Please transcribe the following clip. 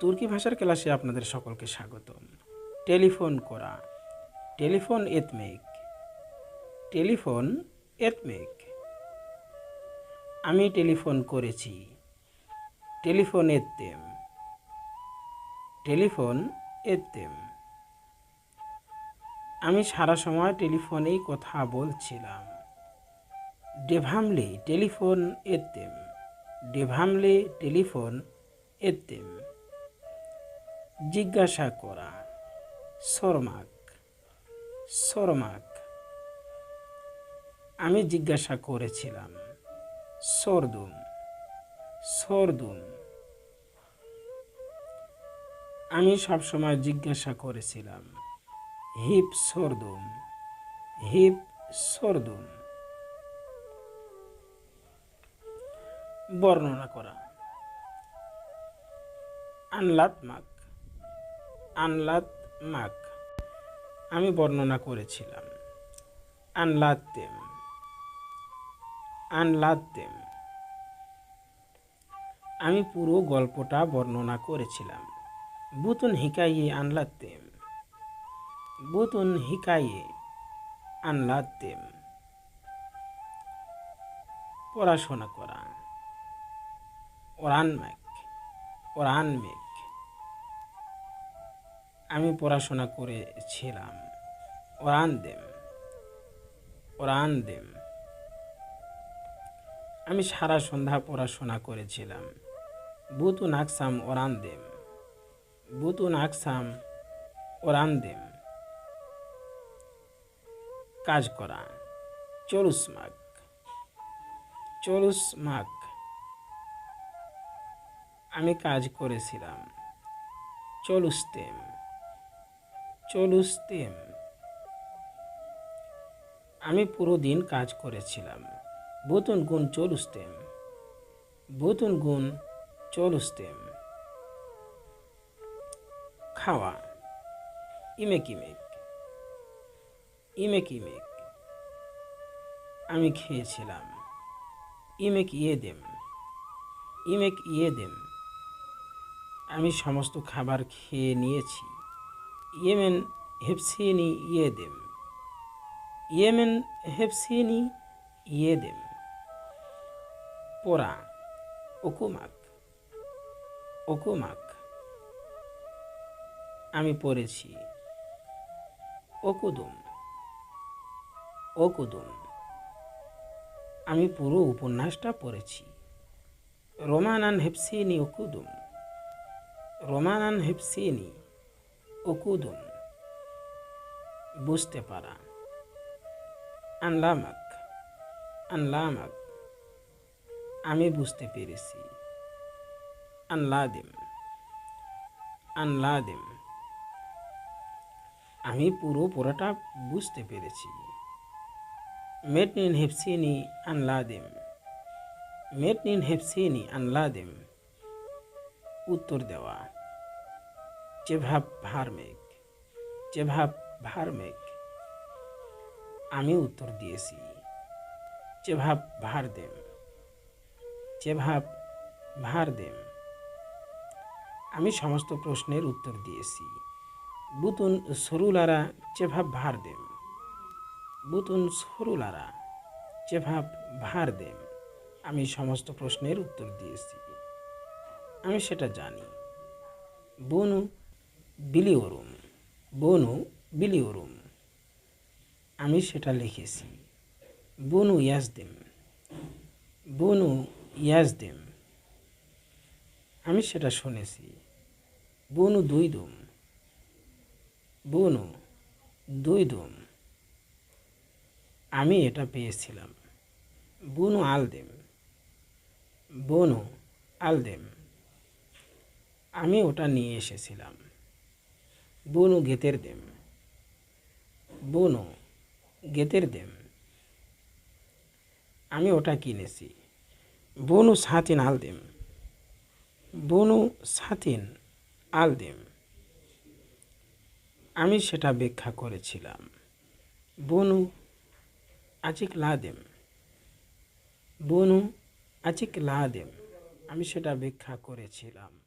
তুর্কি ভাষার ক্লাসে আপনাদের সকলকে স্বাগতম। টেলিফোন করা। টেলিফোন এতমেক টেলিফোন এতমেক আমি টেলিফোন করেছি। টেলিফোন এত্তেম টেলিফোন এত্তেম আমি সারা সময় টেলিফোনেই কথা বলছিলাম। ডেভামলি টেলিফোন এত্তেম ডেভামলে টেলিফোন এত্তেম জিজ্ঞাসা করা সরমাক সরমাক আমি জিজ্ঞাসা করেছিলাম সরদুম সরদুম আমি সবসময় জিজ্ঞাসা করেছিলাম, হিপ সরদুম হিপ সরদুম বর্ণনা করা আনলাত মাক আনলাত মাক। আমি বর্ণনা করেছিলাম। আনলাতেম আনলাতেম আমি পুরো গল্পটা বর্ণনা করেছিলাম। বুতুন হিকাইয়ে আনলাতেম বুতুন হিকাইয়ে আনলাতেম পড়াশোনা করা। ওরানমেক ওরানমেক আমি পড়াশোনা করেছিলাম। ওরান দেম। ওরান দেম। আমি সারা সন্ধ্যা পড়াশোনা করেছিলাম। বুতু নাকসাম ওরান দেম। বুতু নাকসাম ওরান দেম। কাজ করা। চলুস মাক চলুস মাক আমি কাজ করেছিলাম। চলুস্তেম চলুস্তেম। আমি পুরো দিন কাজ করেছিলাম। বুতুন গুণ চলুস্তেম। বুতুন গুণ চলুস্তেম। খাওয়া। ইমেক ইমেক। ইমেক ইমেক। আমি খেয়েছিলাম। ইমেক ইয়ে দেম। ইমেক ইয়ে দেম। আমি সমস্ত খাবার খেয়ে নিয়েছি। ইয়েমেন হেপসিনি ইয়ে দেম ইয়েমেন হেপসিনি ইয়ে দেম পোড়া, ওকুমাক ওকুমাক, আমি পড়েছি। ওকুদুম ওকুদুম, আমি পুরো উপন্যাসটা পড়েছি। রোমানান হেপসিনি ওকুদুম, রোমানান হেপসিনি ওকুদুম। বুঝতে পারা। আনলামাক আনলামাক। আমি বুঝতে পেরেছি। আনলাদিম আনলাদিম। আমি পুরো পুরোটা বুঝতে পেরেছি। মেটনিন হেপসিনি আনলাদিম। মেটনিন হেপসিনি আনলাদিম। উত্তর দেওয়া। চেভাব ভারমেক চেভাব ভারমেক। আমি উত্তর দিয়েছি চেভাব ভার দেম চেভাব ভার দেম আমি সমস্ত প্রশ্নের উত্তর দিয়েছি, বুতুন সরুলারা চেভাব ভার দেম বুতুন সরুলারা চেভাব ভার দেম আমি সমস্ত প্রশ্নের উত্তর দিয়েছি, আমি সেটা জানি। বনু বিলিওরুম, বনু বিলিওরুম। আমি সেটা লিখেছি। বনু ইয়াজদেম বনু ইয়াজদেম। আমি সেটা শুনেছি। বনু দুই দুম বনু দুই দুম আমি এটা পেয়েছিলাম। বনু আলদেম বনু আলদেম। আমি ওটা নিয়ে এসেছিলাম। বনু গেতের দেম। বনু গেতের দেম। আমি ওটা কিনেছি। বনু সাতিন আলদেম বনু সাতিন আলদেম আমি সেটা ব্যাখ্যা করেছিলাম। বনু আচিক লাদেম বনু আচিক লাদেম আমি সেটা ব্যাখ্যা করেছিলাম।